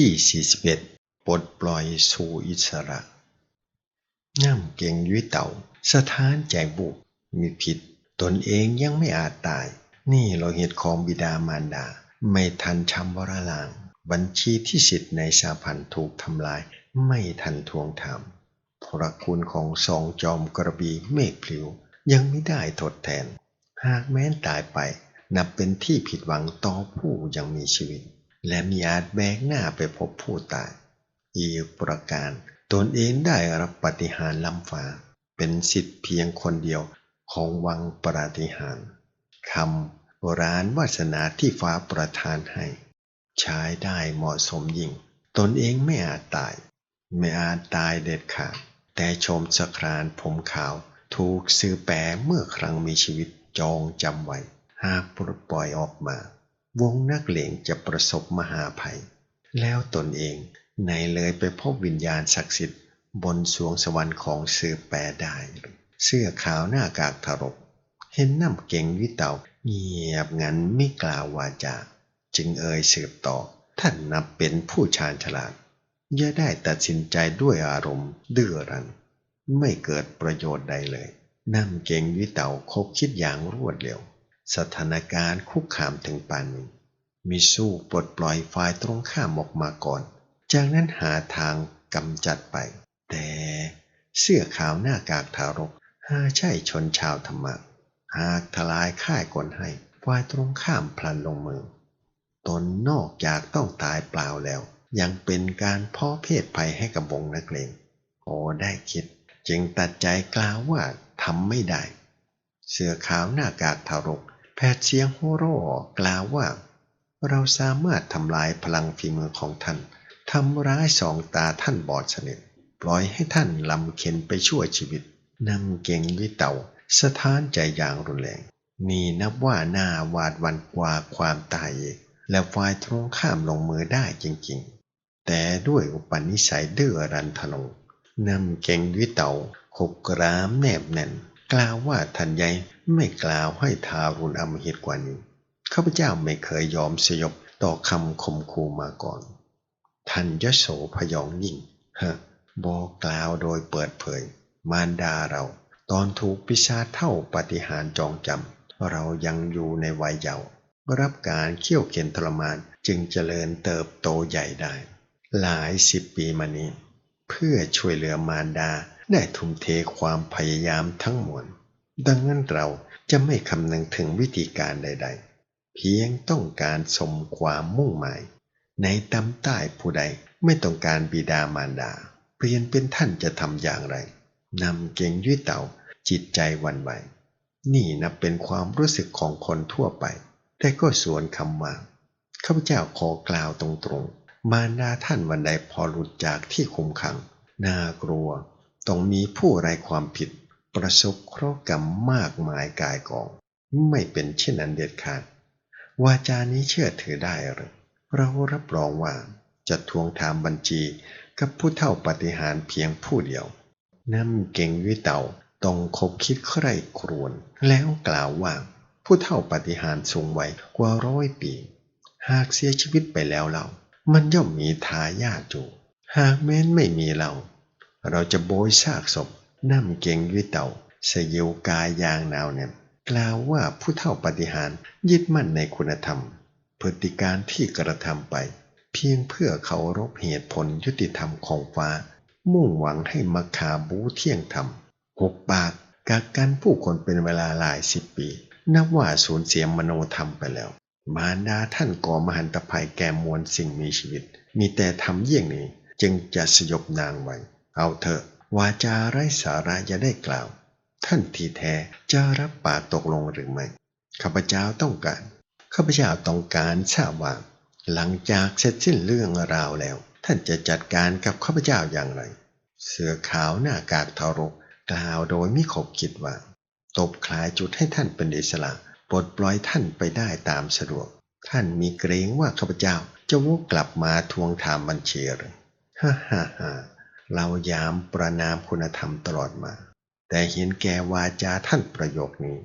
ที่ 41 ปลดปล่อยสู่อิสระย่ำเก่งยุ้ยเต่า สถานใจบุก มีผิด ตนเองยังไม่อาจตาย นี่เราเหตุของบิดามารดา ไม่ทันชำวรลาง บัญชีที่สิทธิ์ในสาพันถูกทำลาย ไม่ทันทวงถามพระคุณของสองจอมกระบีเมฆพลิว ยังไม่ได้ทดแทน หากแม้นตายไป นับเป็นที่ผิดหวังต่อผู้ยังมีชีวิต และมีอาจแบกหน้าไปพบผู้ตาย อีกประการตนเองได้รับปฏิหารล้ำฟ้า เป็นสิทธิ์เพียงคนเดียวของวังปราฏิหารคำโบราณวาสนาที่ฟ้าประทานให้ ใช้ได้เหมาะสมยิ่ง ตนเองไม่อาจตาย ไม่อาจตายเด็ดขาดแต่ชมสครานผมขาว ถูกซื้อแปรเมื่อครั้งมีชีวิตจองจำไว้ หากปลดปล่อยออกมา วงนักเลงจะประสบมหาภัย แล้วตนเองในเลยไปพบวิญญาณศักดิ์สิทธิ์ บนสวงสวรรค์ของเสือแปรได้ เสื้อขาวหน้ากากทรก เห็นน้ำเก่งวิเตาเงียบงันไม่กล่าววาจา จึงเอ่ยสืบต่อ ท่านนับเป็นผู้ชาญฉลาดอย่าได้ตัดสินใจด้วยอารมณ์ดื้อรั้นไม่เกิดประโยชน์ใดเลยน้ำเก่งวิเตาคบคิดอย่างรวดเร็ว สถานการณ์คุกคามถึงปานนี้มีสู้ปลดปล่อยฝ่ายตรงข้ามออกมาก่อน จากนั้นหาทางกำจัดไป แต่เสื้อขาวหน้ากากทารกหาใช่ชนชาวธรรมะ หากทลายค่ายกลให้ฝ่ายตรงข้ามพลันลงมือ ตนนอกจากต้องตายเปล่าแล้ว ยังเป็นการเพ่อเพศภัยให้กับวงนักเลงโอ้ได้คิด จึงตัดใจกล่าวว่าทำไม่ได้ เสื้อขาวหน้ากากทารก แพทย์เสียงโฮโร่กล่าวว่า เราสามารถทำลายพลังฝีมือของท่านทำร้ายสองตาท่านบอดสนิทปล่อยให้ท่านลำเค็นไปชั่วชีวิตนำเก่งวิเต่าสถานใจอย่างรุนแรงนี่นับว่าหน้าหวาดวันกว่าความตายและฝ่ายตรงข้ามลงมือได้จริงๆ แต่ด้วยอุปนิสัยเดือรันทนงนำเก่งวิเต่าขบกรามแนบแน่น กล่าวว่าท่านใหญ่ ไม่กล่าวให้ทารุณอมหิตกว่านี้ข้าพเจ้าไม่เคยยอมสยบต่อคำคมคูมาก่อนท่านยโสพยองยิ่งฮะบอกกล่าวโดยเปิดเผย มารดาเรา ตอนถูกปิชาเท่าปฏิหารจองจำเรายังอยู่ในวัยเยาว์รับการเคี่ยวเข็นทรมานจึงเจริญเติบโตใหญ่ได้ หลายสิบปีมานี้ เพื่อช่วยเหลือมารดาได้ทุ่มเทความพยายามทั้งมวล ดังนั้นเราจะไม่คำนึงถึงวิธีการใด ๆ เพียงต้องการสมความมุ่งหมาย ในตำใต้ผู้ใดไม่ต้องการบิดามารดา เปลี่ยนเป็นท่านจะทำอย่างไรนำเก่งยุ้ยเต่าจิตใจวันไหว นี่นับเป็นความรู้สึกของคนทั่วไป แต่ก็สวนคำว่าข้าพเจ้าขอกล่าวตรงๆ มารดาท่านวันใดพอหลุดจากที่คุมขัง น่ากลัว ต้องมีผู้ไรความผิด ประสบเคราะห์กรรมมากมายกายกอง ไม่เป็นเช่นนั้นเด็ดขาดวาจานี้เชื่อถือได้หรือเรารับรองว่าจะทวงถามบัญชีกับผู้เท่าปฏิหารเพียงผู้เดียวน้ำเก่งวิเต่าต้องคบคิดใคร่ครวญแล้วกล่าวว่า ผู้เท่าปฏิหารสูงไวกว่าร้อยปี หากเสียชีวิตไปแล้วเรา มันย่อมมีทายาทอยู่หากแม้นไม่มีเรา เราจะโบยซากศพ น้ำเก่งวิเต่าเสยิวกายยางหนาวเนี่ยกล่าวว่าผู้เท่าปฏิหารยึดมั่นในคุณธรรม พฤติการที่กระทำไป เพียงเพื่อเคารพเหตุผลยุติธรรมของฟ้า มุ่งหวังให้มัคคาบูเที่ยงธรรมหกปากกักกันผู้คนเป็นเวลาหลายสิบปี นับว่าสูญเสียมโนธรรมไปแล้ว มารดาท่านก่อมหันตภัยแก่มวลสิ่งมีชีวิต มีแต่ทำเยี่ยงนี้จึงจะสยบนางไว้ เอาเถอะ วาจาไร้สาระอย่าได้กล่าว ท่านที่แท้จะรับปากตกลงหรือไม่ข้าพเจ้าต้องการข้าพเจ้าต้องการทราบว่าหลังจากเสร็จสิ้นเรื่องราวแล้ว ท่านจะจัดการกับข้าพเจ้าอย่างไร เสือขาวหน้ากากทารกกล่าวโดยมิขบคิดว่า ตบคลายจุดให้ท่านเป็นอิสระปลดปล่อยท่านไปได้ตามสะดวก ท่านมีเกรงว่าข้าพเจ้าจะวกกลับมาทวงถามบัญชีหรือฮ่าฮ่าฮ่า เรายามประนามคุณธรรมตลอดมา แต่เห็นแก่วาจาท่านประโยคนี้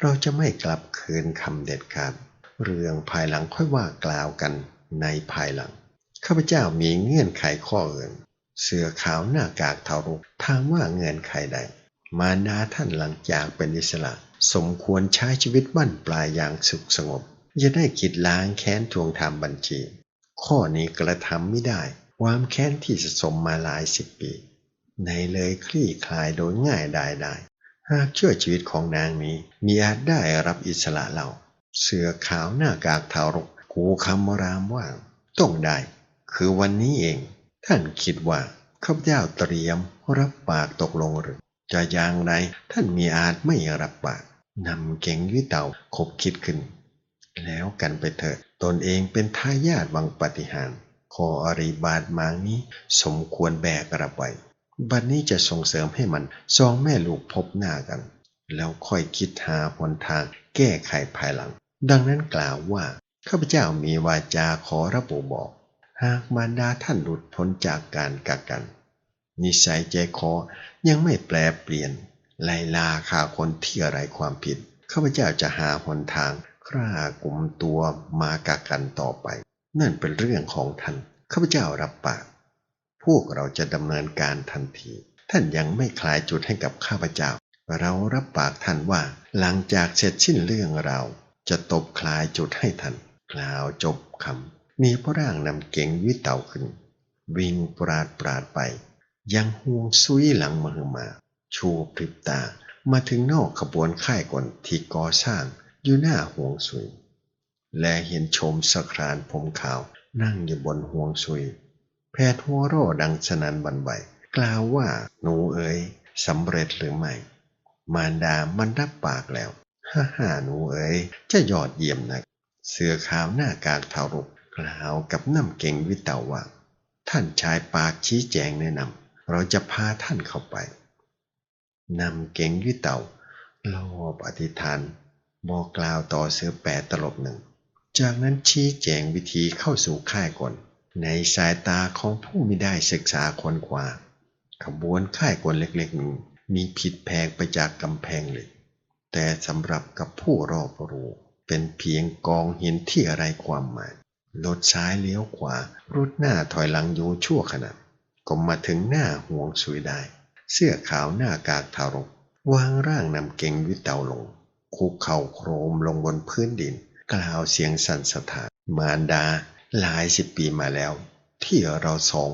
เราจะไม่กลับคืนคำเด็ดขาด เรื่องภายหลังค่อยว่ากล่าวกันในภายหลัง ข้าพเจ้ามีเงื่อนไขข้ออื่น เสือขาวหน้ากากเทารุกถามว่าเงื่อนไขใด มารดาท่านหลังจากเป็นอิสระ สมควรใช้ชีวิตบั้นปลายอย่างสุขสงบจะได้คิดล้างแค้นทวงถามบัญชี ข้อนี้กระทำไม่ได้ ความแค้นที่สะสมมาหลายสิบปี ในเลยคลี่คลายโดยง่ายได้ได้ หากช่วยชีวิตของนางนี้มีอาจได้รับอิสระเรา เสือขาวหน้ากากเทารกกูคำรามว่า ต้องได้ คือวันนี้เอง ท่านคิดว่าข้าพเจ้าเตรียมรับปากตกลงหรือ จะอย่างไรท่านมีอาจไม่รับปากนำเก่งยุ้ยเต่าคบคิดขึ้น แล้วกันไปเถิดตนเองเป็นทายาทวังปฏิหาร ขออริบาทมางนี้ สมควรแบกรับไว้บัดนี้จะส่งเสริมให้มันสองแม่ลูกพบหน้ากัน แล้วค่อยคิดหาหนทางแก้ไขภายหลัง ดังนั้นกล่าวว่าข้าพเจ้ามีวาจาขอระบุบอก หากมารดาท่านหลุดพ้นจากการกักกัน นิสัยใจคอยังไม่แปลเปลี่ยน ไล่ลาฆ่าคนที่ไร้ความผิดข้าพเจ้าจะหาหนทางฆ่ากลุ่มตัวมากักกันต่อไป นั่นเป็นเรื่องของท่านข้าพเจ้ารับปาก พวกเราจะดำเนินการทันที ท่านยังไม่คลายจุดให้กับข้าพเจ้า เรารับปากท่านว่า หลังจากเสร็จสิ้นเรื่องเราจะตบคลายจุดให้ท่านกล่าวจบคำมีพระร่างนำเก่งวิเต่าขึ้น วิ่งปราดปราดไป ยังห่วงซุยหลังมือมาชูพริบตามาถึงนอกขบวนค่ายก่อนที่ก่อสร้างอยู่หน้าห่วงซุย และเห็นชมสครานผมขาวนั่งอยู่บนห่วงซุย แพทย์หัวโร่ดังสนันบันไหวกล่าวว่าหนูเอ๋ยสำเร็จหรือไม่ มารดามันรับปากแล้ว ฮ่าฮ่าหนูเอ๋ยจะยอดเยี่ยมนักเสือขาวหน้ากากเทารุกกล่าวกับน้ำเก่งวิเตาว่า ท่านชายปากชี้แจงแนะนำเราจะพาท่านเข้าไปนำเก่งวิเตารอบอธิษฐาน บอกกล่าวต่อเสือแปดตลบหนึ่ง จากนั้นชี้แจงวิธีเข้าสู่ค่ายก่อนในสายตาของผู้ไม่ได้ศึกษาคนกว่าขบวนค่ายกวนเล็กๆนี้มีผิดแพงไปจากกำแพงเหล็กแต่สำหรับกับผู้รอบรู้เป็นเพียงกองหินที่อะไรความหมายรถซ้ายเลี้ยวขวารถหน้าถอยหลังอยู่ชั่วขณะก็มาถึงหน้าห่วงสุยได้ เสื้อขาวหน้ากากทารก วางร่างนำเก่งวิเตาลง คุกเข่าโครมลงบนพื้นดิน กล่าวเสียงสั่นสะท้านมารดาหลายสิบปีมาแล้ว ที่เราสอง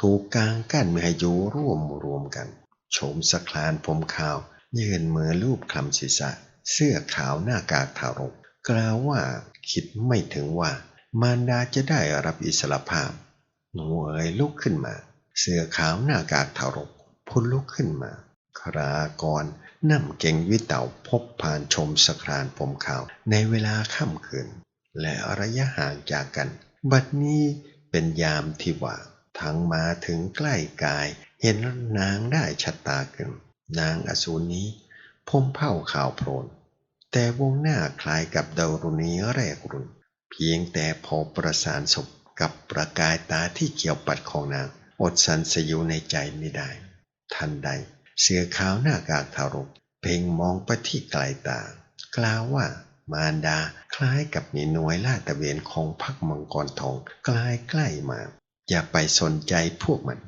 ถูกกางกั้นไม่ให้อยู่ร่วมรวมกันโฉมสคลานผมขาว ยืนมือลูบคลำศีรษะ เสื้อขาวหน้ากากทารก กล่าวว่าคิดไม่ถึงว่า มารดาจะได้รับอิสรภาพ หนูเอ๋ยลุกขึ้นมา เสื้อขาวหน้ากากทารกพ้นลุกขึ้นมา ครากรนำเก่งวิเต่าพบผ่านชมสครานผมขาว ในเวลาค่ำคืน และระยะห่างจากกัน บัดนี้เป็นยามที่ว่างทั้งมาถึงใกล้กาย เห็นนางได้ชะตาขึ้น นางอสูรนี้ผมเผ่าขาวโพลน แต่วงหน้าคล้ายกับดารุณีแรกรุ่น เพียงแต่พอประสานศพกับประกายตาที่เขียวปัดของนาง อดสันสยูในใจไม่ได้ ทันใด เสือขาวหน้ากากทารก เพ่งมองไปที่ไกลตากล่าวว่ามารดาคล้ายกับมีหน่วยลาดตะเวนของพักมังกรทองใกล้ใกล้มา อย่าไปสนใจพวกมัน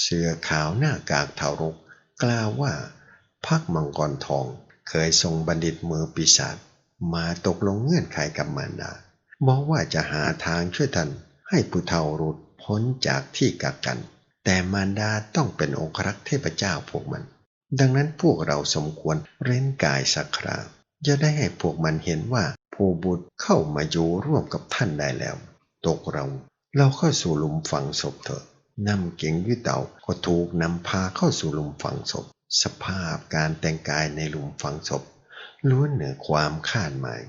เสือขาวหน้ากากทารก กล่าวว่าพักมังกรทองเคยส่งบัณฑิตมือปีศาจมาตกลงเงื่อนไขกับมารดาบอกว่าจะหาทางช่วยท่านให้ผู้เฒ่ารุดพ้นจากที่กักกัน แต่มารดาต้องเป็นองครักษ์เทพเจ้าพวกมัน ดังนั้นพวกเราสมควรเร้นกายสักคราจะได้ให้พวกมันเห็นว่าผู้บุตรเข้ามาอยู่ร่วมกับท่านได้แล้ว ตกเรา เราเข้าสู่หลุมฝังศพเถอะนำเก่งวิเต่าก็ถูกนำพาเข้าสู่หลุมฝังศพ สภาพการแต่งกายในหลุมฝังศพล้วนเหนือความคาดหมาย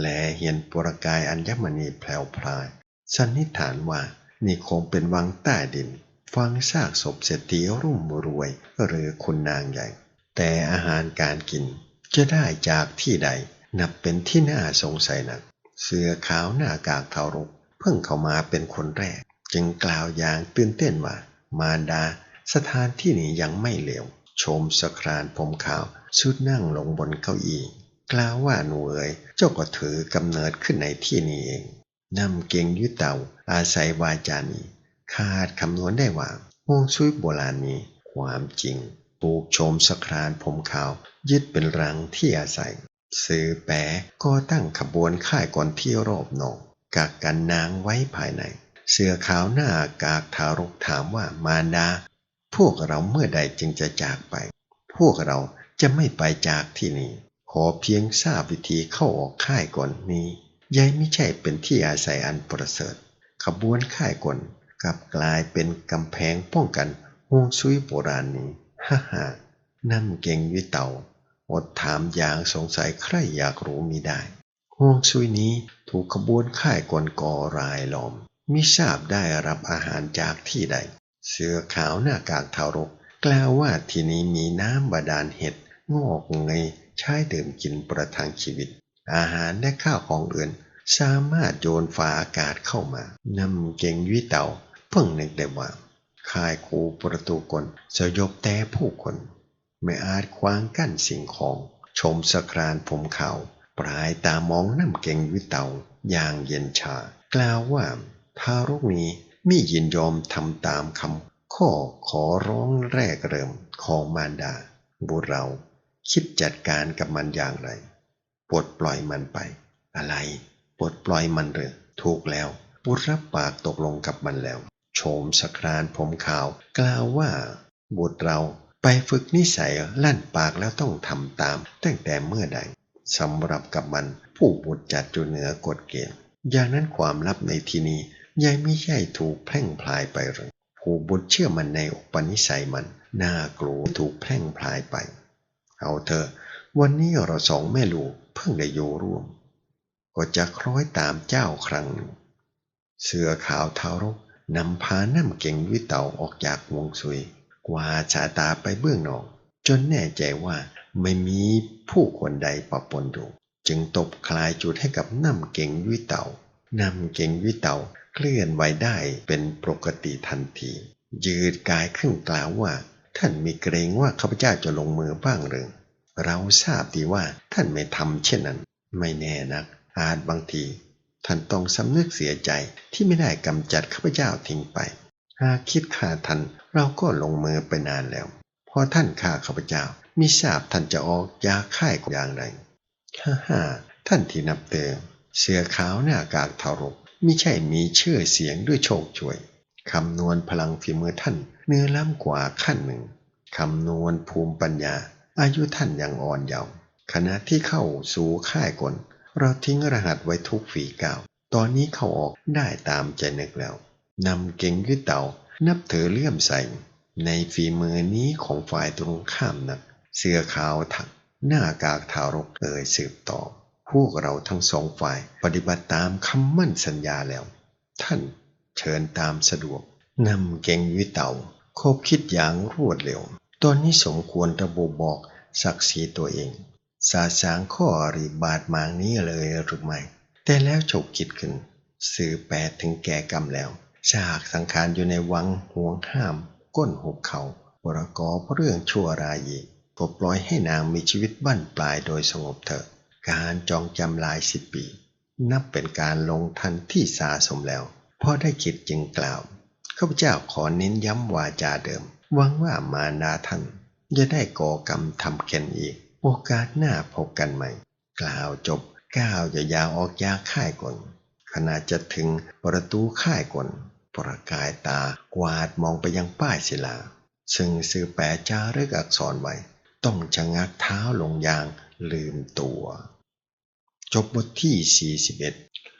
และเห็นปรกายอัญมณีแพลวพลาย สันนิษฐานว่านี่คงเป็นวังใต้ดิน ฟังซากศพเศรษฐีรุ่มรวยหรือคุณนางใหญ่ แต่อาหารการกินจะได้จากที่ใด นับเป็นที่น่าสงสัยนัก เสื้อขาวหน้ากากเทารก เพิ่งเข้ามาเป็นคนแรก จึงกล่าวอย่างตื่นเต้นว่ามารดา สถานที่นี้ยังไม่เลวชมสครานผมขาวชุดนั่งลงบนเก้าอี้กล่าวว่าหนูเอ๋ยเจ้าก็ถือกำเนิดขึ้นในที่นี้เองนำเก่งยุเต่าอาศัยวาจานี้ คาดคำนวณได้ว่าฮวงซุยโบราณนี้ ความจริงปลูกโชมสครานผมขาว ยึดเป็นรังที่อาศัยสื่อแปรก็ตั้งขบวนค่ายก่อนที่รอบนอกกักกันนางไว้ภายใน เสื้อขาวหน้ากากทารกถามว่ามารดา พวกเราเมื่อใดจึงจะจากไป พวกเราจะไม่ไปจากที่นี่ ขอเพียงทราบวิธีเข้าออกค่ายก่อนนี้ยายไม่ใช่เป็นที่อาศัยอันประเสริฐ ขบวนค่ายก่อน กลับกลายเป็นกำแพงป้องกันฮวงซุยโบราณนี้ฮ่าฮ่านั่นเก่งวิเต่าอดถามอย่างสงสัยใครอยากรู้มีได้ฮวงซุยนี้ถูกขบวนค่ายก่อนกอรายล้อมมิทราบได้รับอาหารจากที่ใด เสือขาวหน้ากากทารก กล่าวว่าที่นี้มีน้ำบาดาลเห็ดงอกเงยใช้ดื่มกินประทังชีวิต อาหารและข้าวของอื่น สามารถโยนฝาอากาศเข้ามานำเก่งวิเต่า เพิ่งนึกได้ว่าค่ายคูประตูกลสยบแต่ผู้คน ไม่อาจขวางกั้นสิ่งของ ชมสครานผมเขาปลายตามองน้ำเก่งวิเตาอย่างเย็นชา กล่าวว่าทารกนี้มิยินยอมทำตามคำข้อขอร้องแรกเริ่มของมารดา บุรเราคิดจัดการกับมันอย่างไรปลดปล่อยมันไป อะไรปลดปล่อยมันเถอะถูกแล้วบุรับปากตกลงกับมันแล้ว โฉมสครานผมขาว กล่าวว่าบุตรเราไปฝึกนิสัยลั่นปากแล้วต้องทำตาม ตั้งแต่เมื่อใดสำหรับกับมันผู้บุตรจัดอยู่เหนือกฎเกณฑ์ อย่างนั้นความลับในที่นี้ยายไม่ใช่ถูกแพร่งพลายไปหรือผู้บุตรเชื่อมันในอุปนิสัยมัน น่ากลัวถูกแพร่งพลายไป เอาเถอะวันนี้เราสองแม่ลูกเพิ่งได้อยู่ร่วม ก็จะคล้อยตามเจ้าครั้งหนึ่งเสือขาวเทารก นำพาน้ำเก่งวิเต่าออกจากวงซุย กว่าชาตาไปเบื้องนอก จนแน่ใจว่าไม่มีผู้คนใดปะปนอยู่ จึงตบคลายจุดให้กับน้ำเก่งวิเต่านำเก่งวิเต่าเคลื่อนไหวได้เป็นปกติทันที ยืดกายขึ้นกล่าวว่า ท่านมีเกรงว่าข้าพเจ้าจะลงมือบ้างหรือเราทราบดีว่าท่านไม่ทำเช่นนั้น ไม่แน่นัก อาจบางที ท่านต้องสำนึกเสียใจที่ไม่ได้กำจัดข้าพเจ้าทิ้งไป หากคิดฆ่าท่านเราก็ลงมือไปนานแล้ว พอท่านฆ่าข้าพเจ้ามิทราบท่านจะออกยาค่ายอย่างไรฮ่าฮ่าท่านที่นับเตือเสือขาวหน้ากากทารกมิใช่มีชื่อเสียงด้วยโชคช่วยคำนวณพลังฝีมือท่านเนื้อล้ำกว่าขั้นหนึ่งคำนวณภูมิปัญญา อายุท่านยังอ่อนเยาว์ขณะที่เข้าสู่ค่ายกล เราทิ้งรหัสไว้ทุกฝีก้าว ตอนนี้เข้าออกได้ตามใจนึกแล้ว นำเก่งยึดเต่า นับถือเลื่อมใส ในฝีมือนี้ของฝ่ายตรงข้ามนัก เสื้อขาวถัก หน้ากากทารกเอ่ยสืบต่อ พวกเราทั้งสองฝ่ายปฏิบัติตามคำมั่นสัญญาแล้ว ท่านเชิญตามสะดวก นำเก่งวิเต่าคบคิดอย่างรวดเร็ว ตอนนี้สมควรระบุบอกศักดิ์ศรีตัวเอง สาสางข้อริบาดมางนี้เลยหรือไม่ แต่แล้วฉกคิดขึ้น สื่อแปดถึงแก่กรรมแล้วฉากสังขารอยู่ในวังห่วงห้าม ก้นหุบเขาประกอบเรื่องชั่วรายีก็ปล่อยให้นางมีชีวิตบั้นปลายโดยสงบเถอะ การจองจำลายสิบปี นับเป็นการลงทันที่สาสมแล้วพอได้คิดจึงกล่าวข้าพเจ้าขอเน้นย้ำวาจาเดิมหวังว่ามานาท่านจะได้ก่อกรรมทำเคนอีก โอกาสหน้าพบกันใหม่ กล่าวจบก้าวจะยาวออกยาค่ายก่อนขณะจะถึงประตูค่ายก่อนประกายตากวาดมองไปยังป้ายศิลา ซึ่งสื่อแปะจารึกอักษรไว้ ต้องชะงักเท้าลงยางลืมตัว จบบทที่ 41